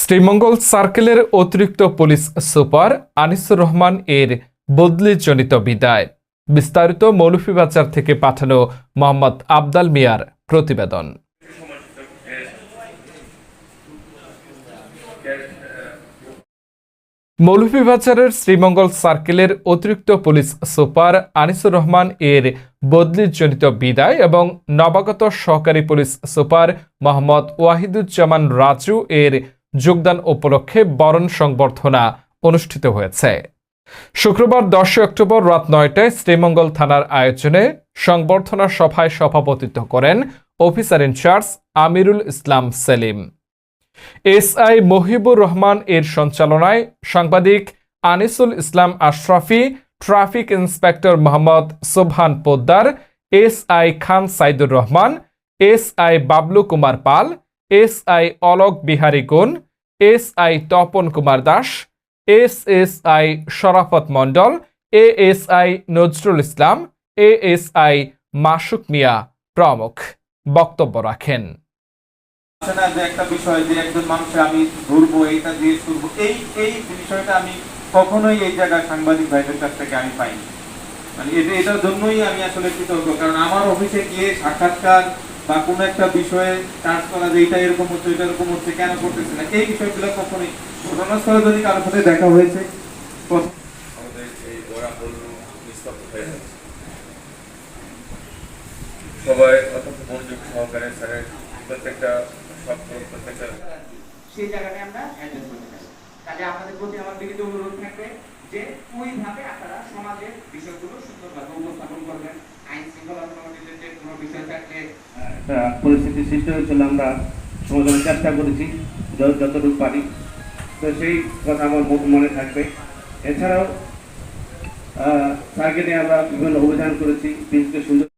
শ্রীমঙ্গল সার্কেলের অতিরিক্ত police super Anisur Rahman এর বদলিজনিত বিদায়। বিস্তারিত মৌলভীবাজার থেকে পাঠানো মোহাম্মদ আবদাল মিয়ার প্রতিবেদন। মৌলভীবাজারের শ্রীমঙ্গল সার্কেলের অতিরিক্ত পুলিশ সুপার আনিসুর রহমান এর বদলিজনিত বিদায় এবং নবাগত সহকারী পুলিশ সুপার মোহাম্মদ ওয়াহিদুজ্জামান রাজু এর যোগদান উপলক্ষে বরণ সংবর্ধনা অনুষ্ঠিত হয়েছে। শুক্রবার দশই অক্টোবর রাত নয়টায় শ্রীমঙ্গল থানার আয়োজনে সংবর্ধনা সভায় সভাপতিত্ব করেন officer incharge Amirul Islam Selim. S I Mahibur Rahman এর সঞ্চালনায় সাংবাদিক Anisul Islam Ashrafi, traffic inspector Mohammad Sobhan Poddar S I Khan Saidur Rahman S I Bablu Kumar Pal S I Alok Bihari Gun SI Tapan Kumar Das, SSI Sharafat Mondal, ASI Nazrul Islam, ASI Masuk Mia প্রমুখ। বক্তব্য রাখেন। একটা বিষয় যে একজন আমি ধরবো দিয়ে শুরবো, এই এই বিষয়টা আমি কখনোই এই জায়গায় সাংবাদিক ভাইদের কাছ থেকে আমি পাইনি। মানে এটা, এটার জন্যই আমি আসলে কৃতজ্ঞ, কারণ আমার অফিসে গিয়ে সাক্ষাৎকার বা কোনো একটা বিষয়ে চার্জ করা যে এটা এরকম হচ্ছে এটা এরকম হচ্ছে কেন করতেছে না? এই বিষয়গুলো কখনোই ঘটনাস্থলে যদি কারোর সাথে দেখা হয়েছে হয়ে সবাই অত্যন্ত মনোযোগ সহকারে স্যারের প্রত্যেকটা শব্দ প্রত্যেকটা সেই জায়গাটা আমরা অ্যাডজাস্ট করতে পারি কাজে আপনাদের প্রতি আমার বিনীত অনুরোধ থাকবে যে ওইভাবে আপনারা সমাজের বিষয়গুলো সুন্দরভাবে উপস্থাপন সৃষ্টি হয়েছিল, আমরা সমাধানের চেষ্টা করেছি, যত- যতটুকু পারি। তো সেই কথা আমার মনে থাকবে। এছাড়াও স্যারকে আমরা বিভিন্ন অভিযান করেছি দিনকে সুন্দর